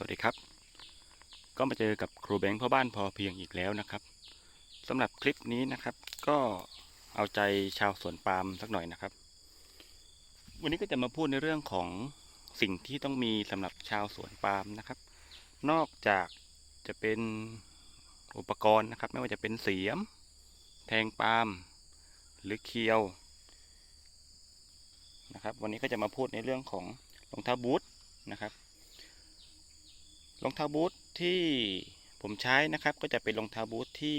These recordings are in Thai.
สวัสดีครับ ก็มาเจอกับครูแบงค์พ่อบ้านพอเพียงอีกแล้วนะครับสำหรับคลิปนี้นะครับ ก็เอาใจชาวสวนปาล์มสักหน่อยนะครับ วันนี้ก็จะมาพูดในเรื่องของสิ่งที่ต้องมีสำหรับชาวสวนปาล์มนะครับ นอกจากจะเป็นอุปกรณ์นะครับ ไม่ว่าจะเป็นเสียม แทงปาล์มหรือเคียวนะครับ วันนี้ก็จะมาพูดในเรื่องของรองเท้าบูทนะครับ รองเท้าบูทที่ผมใช้นะครับ ก็จะเป็นรองเท้าบูทที่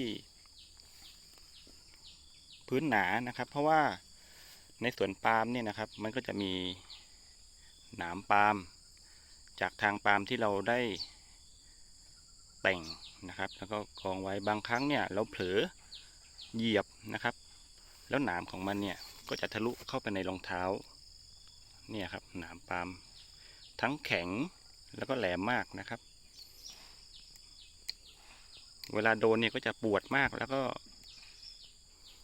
พื้นหนานะครับ เพราะว่าในสวนปาล์มเนี่ยนะครับ มันก็จะมีหนามปาล์มจากทางปาล์มที่เราได้แต่งนะครับ แล้วก็กองไว้บางครั้งเนี่ยเราเผลอเหยียบนะครับ แล้วหนามของมันเนี่ยก็จะทะลุเข้าไปในรองเท้าเนี่ยครับหนามปาล์มทั้งแข็งแล้วก็แหลมมากนะครับ เวลาโดนเนี่ยก็จะปวดมากแล้วก็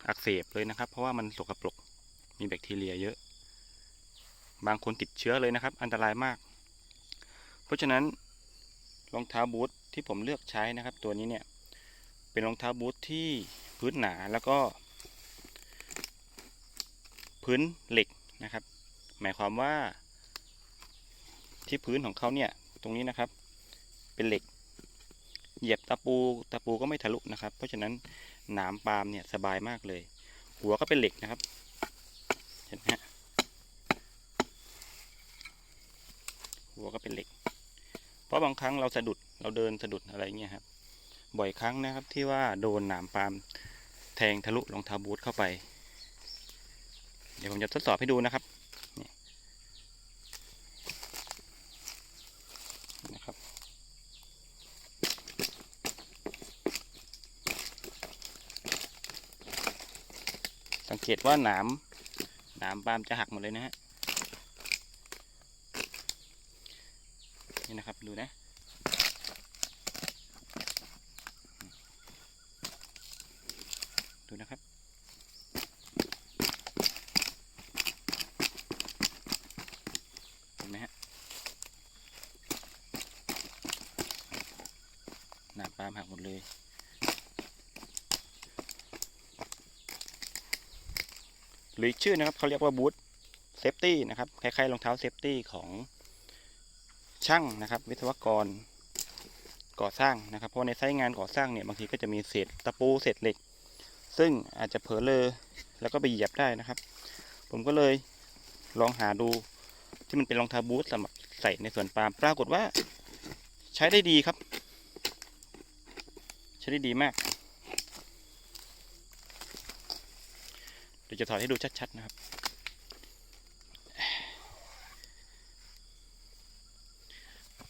อักเสบเลยนะครับ เพราะว่ามันสกปรกมีแบคทีเรียเยอะ บางคนติดเชื้อเลยนะครับ อันตรายมาก เพราะฉะนั้นรองเท้าบูทที่ผมเลือกใช้นะครับ ตัวนี้เนี่ย เป็นรองเท้าบูทที่พื้นหนาแล้วก็ พื้นเหล็กนะครับ หมายความว่าที่พื้นของเขาเนี่ยตรงนี้นะครับ เป็นเหล็ก เหยียบตะปูตะปูก็ไม่ทะลุนะครับ เพราะฉะนั้นหนามปาล์มเนี่ยสบายมากเลย หัวก็เป็นเหล็กนะครับเห็นไหมฮะหัวก็เป็นเหล็ก เพราะบางครั้งเราสะดุดเราเดินสะดุดอะไรเงี้ยครับ บ่อยครั้งนะครับที่ว่าโดนหนามปาล์มแทงทะลุรองเท้าบูทเข้าไป เดี๋ยวผมจะทดสอบให้ดูนะครับ สังเกตว่าหนามหนามปาล์มจะหักหมดเลยนะฮะนี่นะครับดูนะดูนะครับเห็นไหมฮะหนามปาล์มหักหมดเลย หรืออีกชื่อนะครับเขาเรียกว่าบูทเซฟตี้นะครับคล้ายๆรองเท้าเซฟตี้ของช่างนะครับ วิศวกรก่อสร้างนะครับ เพราะในไซต์งานก่อสร้างเนี่ยบางทีก็จะมีเศษตะปูเศษเหล็ก ซึ่งอาจจะเผลอเลอแล้วก็ไปเหยียบได้นะครับ ผมก็เลยลองหาดูที่มันเป็นรองเท้าบูทสำหรับใส่ในสวนปาล์มปรากฏว่า ใช้ได้ดีครับ ใช้ได้ดีมาก ดี๋ยวจะถอดให้ดูชัดๆนะครับ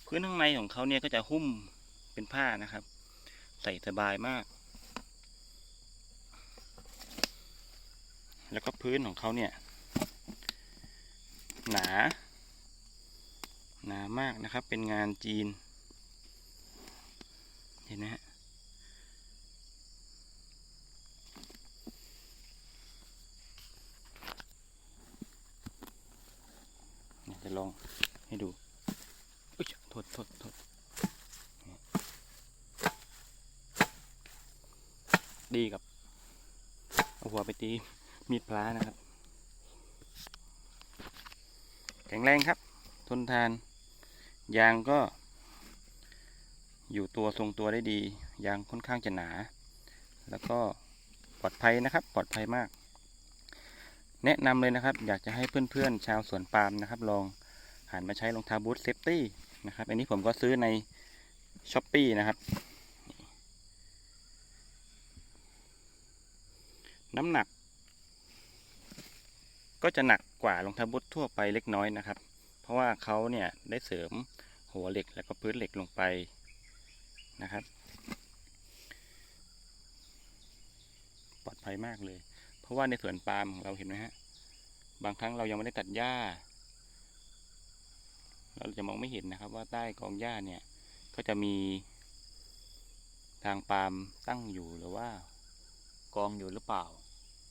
พื้นข้างในของเขาเนี่ยก็จะหุ้มเป็นผ้านะครับ ใส่สบายมาก แล้วก็พื้นของเขาเนี่ย หนา หนามากนะครับ เป็นงานจีน เห็นไหมฮะ เนี่ยจะ ลองให้ดูอุ๊ยโทษโทษโทษดีกับเอาหัวไปตีมีดพลานะครับ แข็งแรงครับ ทนทาน ยางก็ อยู่ตัวทรงตัวได้ดี ยางค่อนข้างจะหนา แล้วก็ปลอดภัยนะครับ ปลอดภัยมาก แนะนำเลยนะครับ อยากจะให้เพื่อนๆชาวสวนปาล์มนะครับ ลอง หันมาใช้รองเท้าบูทเซฟตี้นะครับ อันนี้ผมก็ซื้อในช้อปปีนะครับ น้ำหนัก ก็จะหนักกว่ารองเท้าบูททั่วไปเล็กน้อยนะครับ เพราะว่าเขาเนี่ยได้เสริมหัวเหล็กแล้วก็พื้นเหล็กลงไปนะครับ ปลอดภัยมากเลย เพราะว่าในสวนปาล์มของเราเห็นไหมฮะ บางครั้งเรายังไม่ได้ตัดหญ้า เราจะมองไม่เห็นนะครับ ว่าใต้กองหญ้าเนี่ย ก็จะมีทางปาล์มตั้งอยู่หรือว่า กองอยู่หรือเปล่า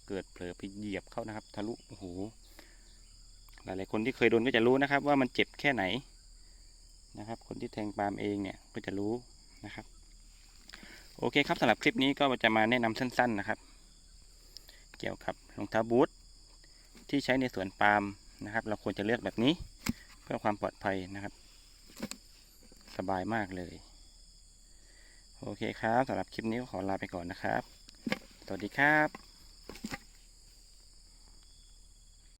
เกิดเผลอไปเหยียบเข้านะครับ ทะลุโอ้โหหลายๆคนที่เคยโดนก็จะรู้นะครับ ว่ามันเจ็บแค่ไหนนะครับ คนที่แทงปาล์มเองเนี่ยก็จะรู้นะครับโอเคครับสำหรับคลิปนี้ก็จะมาแนะนำสั้น ๆนะครับ เกี่ยวกับรองเท้าบูทที่ใช้ในสวนปาล์มนะครับ เราควรจะเลือกแบบนี้ เพื่อความปลอดภัยนะครับ สบายมากเลย โอเคครับสำหรับคลิปนี้ก็ขอลาไปก่อนนะครับ สวัสดีครับ